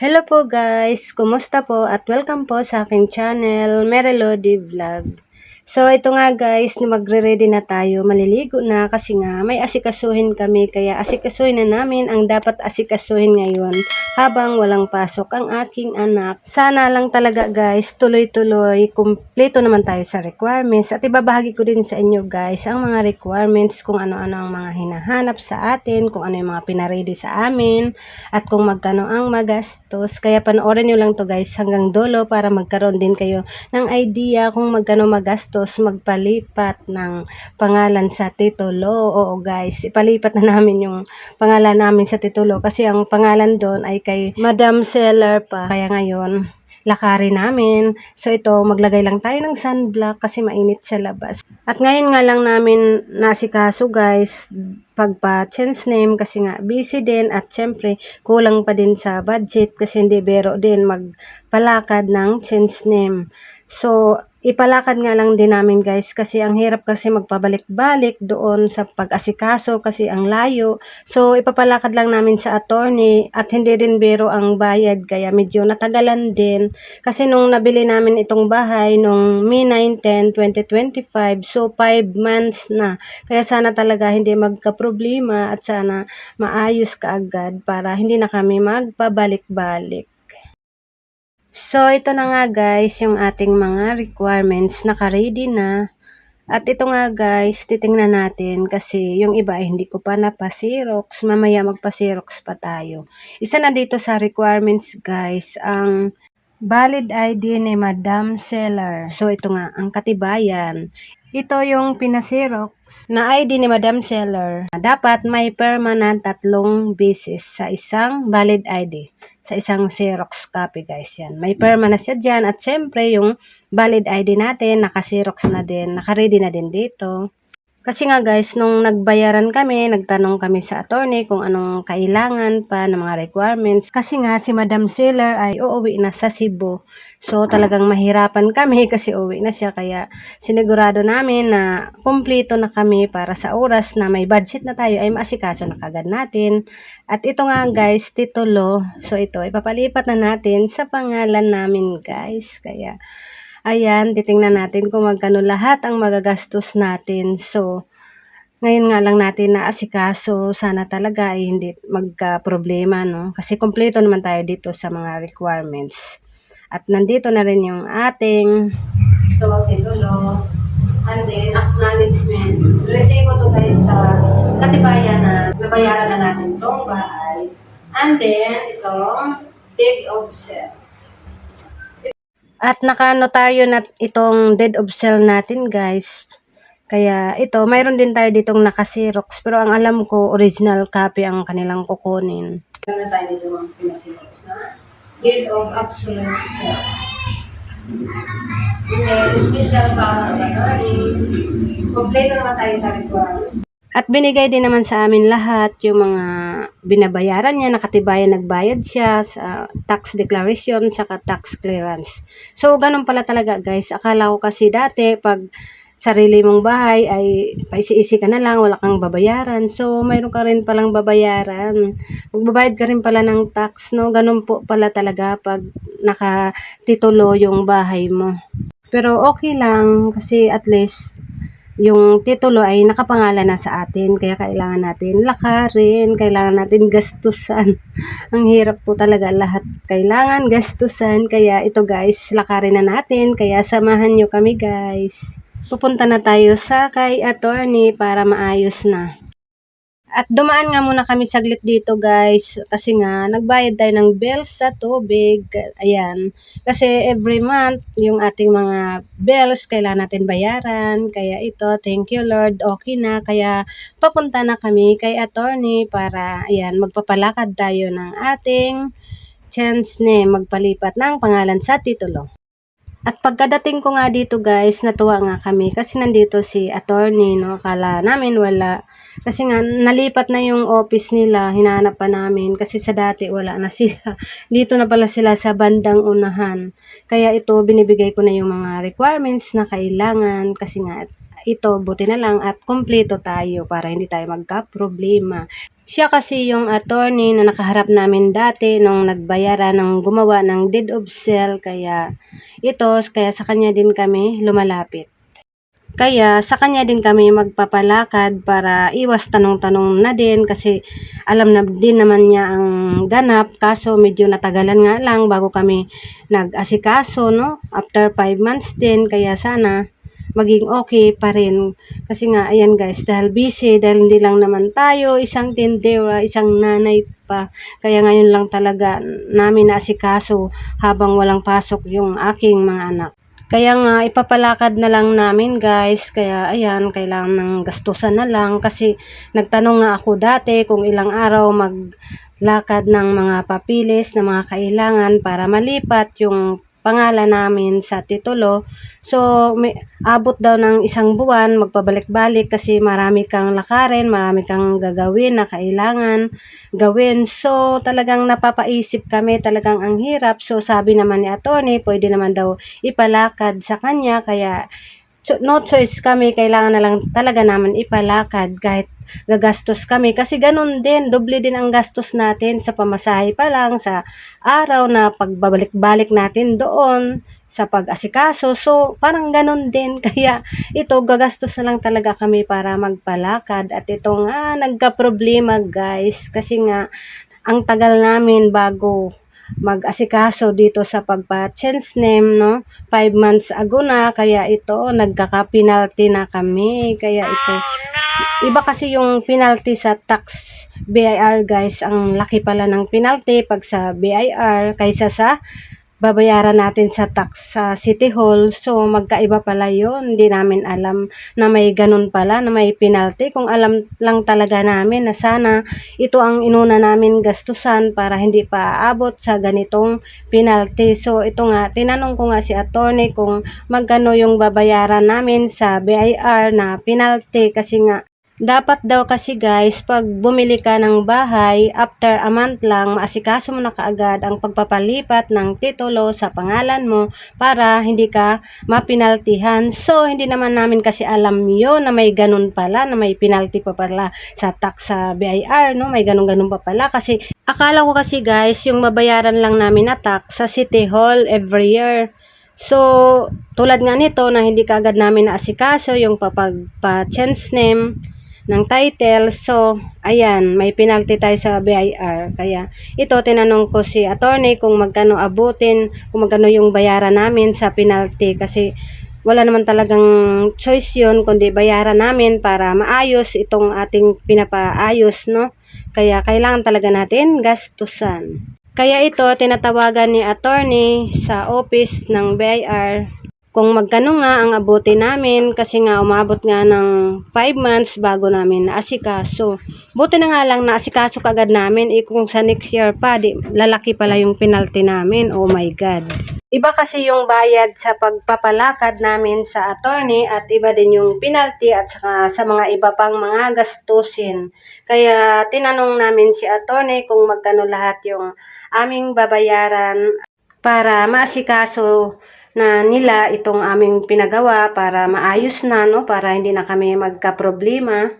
Hello po guys! Kumusta po at welcome po sa aking channel, Merilody Vlog. So ito nga guys, magre-ready na tayo, maliligo na kasi nga may asikasuhin kami kaya asikasuhin na namin ang dapat asikasuhin ngayon habang walang pasok ang aking anak. Sana lang talaga guys, tuloy-tuloy, kumpleto naman tayo sa requirements at ibabahagi ko din sa inyo guys ang mga requirements kung ano-ano ang mga hinahanap sa atin, kung ano yung mga pinaredy sa amin at kung magkano ang magastos. Kaya panoorin nyo lang to guys hanggang dulo para magkaroon din kayo ng idea kung magkano magastos magpalipat ng pangalan sa titulo. Oo guys, ipalipat na namin yung pangalan namin sa titulo kasi ang pangalan doon ay kay Madam Seller pa. Kaya ngayon, lakari namin. So ito, maglagay lang tayo ng sunblock kasi mainit sa labas. At ngayon nga lang namin nasikaso guys, pagpa-change name kasi nga busy din at syempre kulang pa din sa budget kasi hindi bero din magpalakad ng change name. So, ipalakad nga lang din namin guys kasi ang hirap kasi magpabalik-balik doon sa pag-asikaso kasi ang layo. So, ipapalakad lang namin sa attorney at hindi rin biro ang bayad kaya medyo natagalan din. Kasi nung nabili namin itong bahay nung May 19, 2025, so 5 months na. Kaya sana talaga hindi magka-problema at sana maayos kaagad para hindi na kami magpabalik-balik. So, ito na nga guys, yung ating mga requirements, naka-ready na. At ito nga guys, titingnan natin kasi yung iba ay hindi ko pa napasirox. Mamaya magpasirox pa tayo. Isa na dito sa requirements guys, ang valid ID ni Madam Seller. So, ito nga, ang katibayan. Ito yung pinasirox na ID ni Madam Seller. Dapat may permanent tatlong beses sa isang valid ID. Sa isang Xerox copy guys yan. May permanent siya dyan at syempre yung valid ID natin naka-Xerox na din. Naka-ready na din dito. Kasi nga guys, nung nagbayaran kami, nagtanong kami sa attorney kung anong kailangan pa ng mga requirements. Kasi nga si Madam Seller ay uuwi na sa Cebu. So talagang mahirapan kami kasi uuwi na siya. Kaya sinigurado namin na kumpleto na kami para sa oras na may budget na tayo ay maasikaso na kagad natin. At ito nga guys, titulo. So ito, ipapalipat na natin sa pangalan namin guys. Kaya Ayan, titingnan natin kung magkano lahat ang magagastos natin. So, ngayon nga lang natin na asikaso, sana talaga ay hindi magka-problema, no? Kasi kompleto naman tayo dito sa mga requirements. At nandito na rin yung ating ito, titulo, and then acknowledgement. Resibo to guys sa katibayan na nabayaran na natin tong bahay. And then, itong deed of sale. At nakanotaryo na itong dead of cell natin guys. Kaya ito, mayroon din tayo ditong nakasirox. Pero ang alam ko, original copy ang kanilang kukunin. Meron tayo dito mga pinasirox na deed of absolute cell. And special power of attorney. Kompleto naman tayo sa requirements. At binigay din naman sa amin lahat yung mga binabayaran niya, nakatibayan nagbayad siya sa tax declaration, saka tax clearance. So, ganun pala talaga guys. Akala ko kasi dati, pag sarili mong bahay ay paisi-isi ka na lang, wala kang babayaran. So, mayroon ka rin palang babayaran. Magbabayad ka rin pala ng tax, no? Ganun po pala talaga pag nakatitulo yung bahay mo. Pero okay lang kasi at least yung titulo ay nakapangalan na sa atin. Kaya kailangan natin lakarin, kailangan natin gastusan. Ang hirap po talaga lahat. Kailangan gastusan. Kaya ito guys, lakarin na natin. Kaya samahan nyo kami guys. Pupunta na tayo sa kay attorney para maayos na. At dumaan nga muna kami saglit dito guys kasi nga nagbayad tayo ng bills sa tubig. Ayan. Kasi every month yung ating mga bills kailangan natin bayaran. Kaya ito, thank you Lord, okay na. Kaya papunta na kami kay attorney para ayan, magpapalakad tayo ng ating chance na magpalipat ng pangalan sa titulo. At pagkadating ko nga dito guys, natuwa nga kami kasi nandito si attorney, no? Kala namin wala. Kasi nga, nalipat na yung office nila, hinanap pa namin. Kasi sa dati, wala na sila. Dito na pala sila sa bandang unahan. Kaya ito, binibigay ko na yung mga requirements na kailangan. Kasi nga, ito, buti na lang at kompleto tayo para hindi tayo magka-problema. Siya kasi yung attorney na nakaharap namin dati nung nagbayara ng gumawa ng deed of sale kaya ito kaya sa kanya din kami lumalapit. Kaya sa kanya din kami magpapalakad para iwas tanong-tanong na din kasi alam na din naman niya ang ganap. Kaso medyo natagalan nga lang bago kami nag-asikaso no? After 5 months din kaya sana maging okay pa rin. Kasi nga ayan guys dahil busy dahil hindi lang naman tayo isang tindera isang nanay pa. Kaya ngayon lang talaga namin naasikaso habang walang pasok yung aking mga anak kaya nga, ipapalakad na lang namin guys. Kaya ayan, kailangan ng gastusan na lang. Kasi nagtanong nga ako dati kung ilang araw maglakad ng mga papilis na mga kailangan para malipat yung pangalan namin sa titulo. So, may, abot daw ng isang buwan, magpabalik-balik kasi marami kang lakarin, marami kang gagawin na kailangan gawin. So, talagang napapaisip kami, talagang ang hirap. So, sabi naman ni attorney, pwede naman daw ipalakad sa kanya, kaya no choice kami, kailangan na lang talaga naman ipalakad kahit gagastos kami kasi ganun din, doble din ang gastos natin sa pamasahe pa lang, sa araw na pagbabalik-balik natin doon, sa pag-asikaso. So, parang ganun din. Kaya ito, gagastos na lang talaga kami para magpalakad. At ito nga, nagka-problema guys. Kasi nga, ang tagal namin bago mag-asikaso dito sa pagpa-change name, no? Five months ago na, kaya ito, nagkaka-penalty na kami. Kaya ito, iba kasi yung penalty sa tax BIR guys, ang laki pala ng penalty pag sa BIR kaysa sa babayaran natin sa tax sa City Hall. So, magkaiba pala yon Hindi namin alam na may ganun pala, na may penalty. Kung alam lang talaga namin na sana ito ang inuna namin gastusan para hindi pa aabot sa ganitong penalty. So, ito nga, tinanong ko nga si attorney kung magkano yung babayaran namin sa BIR na penalty kasi nga dapat daw kasi guys, pag bumili ka ng bahay, after a month lang, maasikaso mo na kaagad ang pagpapalipat ng titulo sa pangalan mo para hindi ka mapinaltihan. So, hindi naman namin kasi alam yon na may ganun pala, na may penalty pa pala sa tax sa BIR, no? May ganun-ganun pa pala kasi akala ko kasi guys, yung mabayaran lang namin na tax sa City Hall every year. So, tulad nga nito na hindi kaagad namin naasikaso yung papagpa-change name, ng title. So, ayan, may penalty tayo sa BIR. Kaya, ito, tinanong ko si attorney kung magkano abutin, kung magkano yung bayaran namin sa penalty. Kasi, wala naman talagang choice yun, kundi bayaran namin para maayos itong ating pinapaayos, no? Kaya, kailangan talaga natin gastusan. Kaya ito, tinatawagan ni attorney sa office ng BIR kung magkano nga ang abuti namin kasi nga umabot nga ng 5 months bago namin naasikaso. Buti na nga lang naasikaso kagad namin eh kung sa next year pa, di, lalaki pala yung penalty namin. Oh my God. Iba kasi yung bayad sa pagpapalakad namin sa attorney at iba din yung penalty at saka sa mga iba pang mga gastusin. Kaya tinanong namin si attorney kung magkano lahat yung aming babayaran para maasikaso na nila itong aming pinagawa para maayos na, no? Para hindi na kami magka-problema.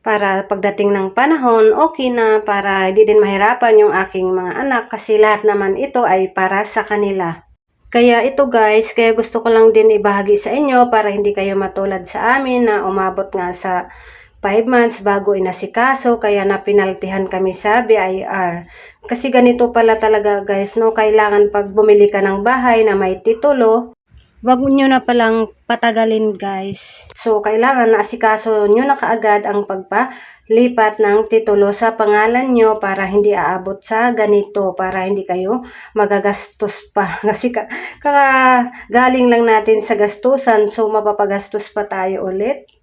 Para pagdating ng panahon, okay na. Para hindi din mahirapan yung aking mga anak kasi lahat naman ito ay para sa kanila. Kaya ito guys, kaya gusto ko lang din ibahagi sa inyo para hindi kayo matulad sa amin na umabot nga sa 5 months bago inasikaso kaya napinaltihan kami sa BIR. Kasi ganito pala talaga guys, no? Kailangan pag bumili ka ng bahay na may titulo, wag nyo na palang patagalin guys. So, kailangan na asikaso nyo na kaagad ang pagpalipat ng titulo sa pangalan nyo para hindi aabot sa ganito, para hindi kayo magagastos pa. Kasi ka, galing lang natin sa gastusan, so mapapagastos pa tayo ulit.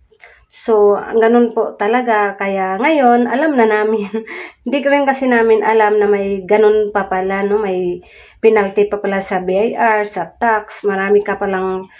So, ganun po talaga. Kaya ngayon, alam na namin. Hindi rin kasi namin alam na may ganun pa pala, no? May penalty pa pala sa BIR, sa tax. Marami ka palang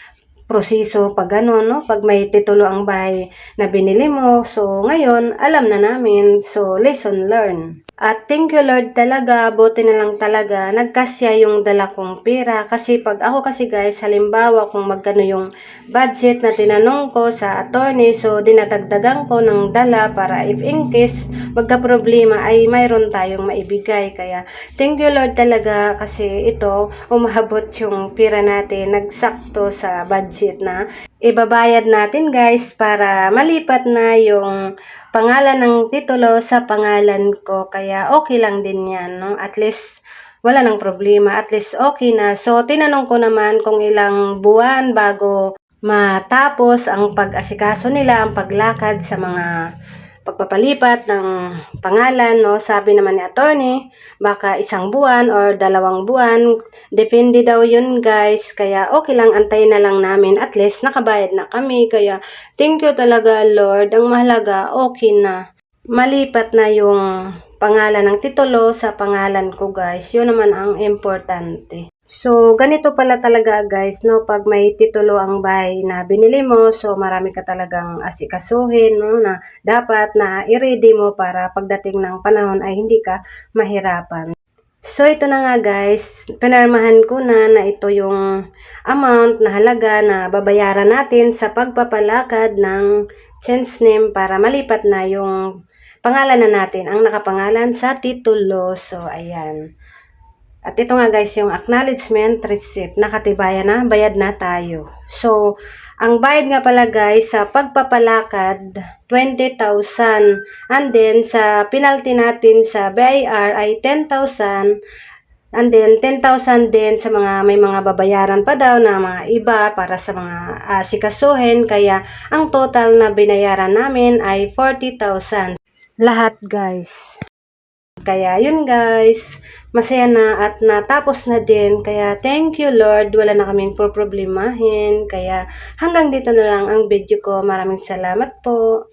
proseso pag ganun, no? Pag may titulo ang bahay na binili mo. So, ngayon, alam na namin. So, lesson learned. At thank you Lord talaga, buti na lang talaga, nagkasya yung dala kong pera. Kasi pag ako kasi guys, halimbawa kung magkano yung budget na tinanong ko sa attorney, so dinadagdagan ko ng dala para if in case magka-problema ay mayroon tayong maibigay. Kaya thank you Lord talaga kasi ito, umahabot yung pera natin, nagsakto sa budget na ibabayad natin guys para malipat na yung pangalan ng titulo sa pangalan ko. Kaya okay lang din yan, no? At least wala nang problema. At least okay na. So, tinanong ko naman kung ilang buwan bago matapos ang pag-asikaso nila, ang paglakad sa mga pagpapalipat ng pangalan, no? Sabi naman ni attorney, baka isang buwan or dalawang buwan. Depende daw yun, guys. Kaya okay lang, antayin na lang namin. At least nakabayad na kami. Kaya thank you talaga, Lord. Ang mahalaga, okay na. Malipat na yung pangalan ng titulo sa pangalan ko, guys. Yun naman ang importante. So, ganito pala talaga guys, no? Pag may titulo ang bahay na binili mo, so marami ka talagang asikasuhin, no? Na dapat na i-ready mo para pagdating ng panahon ay hindi ka mahirapan. So, ito na nga guys, pinarmahan ko na na ito yung amount na halaga na babayaran natin sa pagpapalakad ng change name para malipat na yung pangalan na natin, ang nakapangalan sa titulo. So, ayan. At ito nga guys, yung acknowledgement receipt, nakatibayan na, bayad na tayo. So, ang bayad nga pala guys sa pagpapalakad, 20,000. And then, sa penalty natin sa BIR ay 10,000. And then, 10,000 din sa mga may mga babayaran pa daw na mga iba para sa mga uh, sikasuhin. Kaya, ang total na binayaran namin ay 40,000. Lahat guys. Kaya yun guys, masaya na at natapos na din. Kaya thank you Lord, wala na kaming problemahin. Kaya hanggang dito na lang ang video ko. Maraming salamat po.